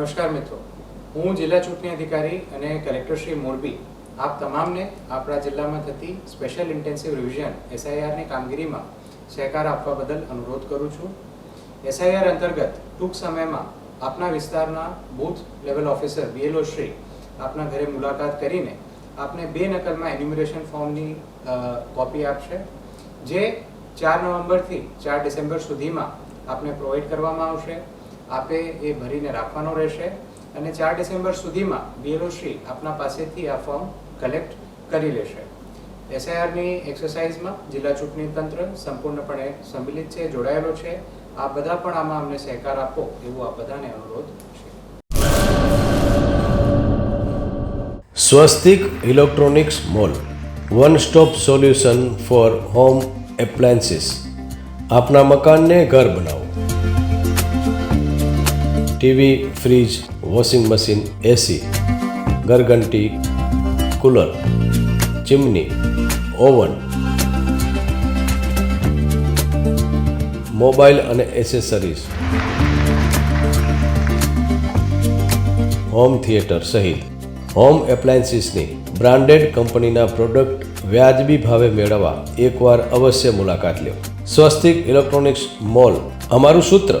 નમસ્કાર મિત્રો. હું જિલ્લા ચૂંટણી અધિકારી અને કલેક્ટર શ્રી મોરબી. આપ તમામને આપણા જિલ્લામાં થતી સ્પેશિયલ ઇન્ટેન્સિવ રિવિઝન એસઆઈઆરની કામગીરીમાં સહકાર આપવા બદલ અનુરોધ કરું છું. એસઆઈઆર અંતર્ગત ટૂંક સમયમાં આપના વિસ્તારના booth level officer BLO Shri આપના ઘરે મુલાકાત કરીને આપને બે નકલમાં એન્યુમરેશન ફોર્મની કોપી આપશે, જે ચાર નવેમ્બરથી ચાર ડિસેમ્બર સુધીમાં આપને પ્રોવાઈડ કરવામાં આવશે. આપે એ ભરીને રાખવાનો રહેશે અને ચાર ડિસેમ્બર સુધીમાં બીએલઓશ્રી આપના પાસેથી આ ફોર્મ કલેક્ટ કરી લેશે. એસઆઈઆરની એક્સરસાઇઝમાં જિલ્લા ચૂંટણી તંત્ર સંપૂર્ણપણે સંમિલિત છે, જોડાયેલો છે. આ બધા પણ આમાં અમને સહકાર આપો એવું આ બધાને અનુરોધ છે. Swastik electronics mall one stop solution for home appliances આપના મકાનને ઘર બનાવો. TV, fridge, washing machine, AC, ઘરઘંટી, cooler, chimney, oven, mobile અને એસેસરીઝ. હોમ થિયેટર સહિત હોમ એપ્લાયન્સીસની બ્રાન્ડેડ કંપનીના પ્રોડક્ટ વ્યાજબી ભાવે મેળવવા એકવાર અવશ્ય મુલાકાત લો. સ્વસ્તિક ઇલેક્ટ્રોનિક્સ મોલ, અમારું સૂત્ર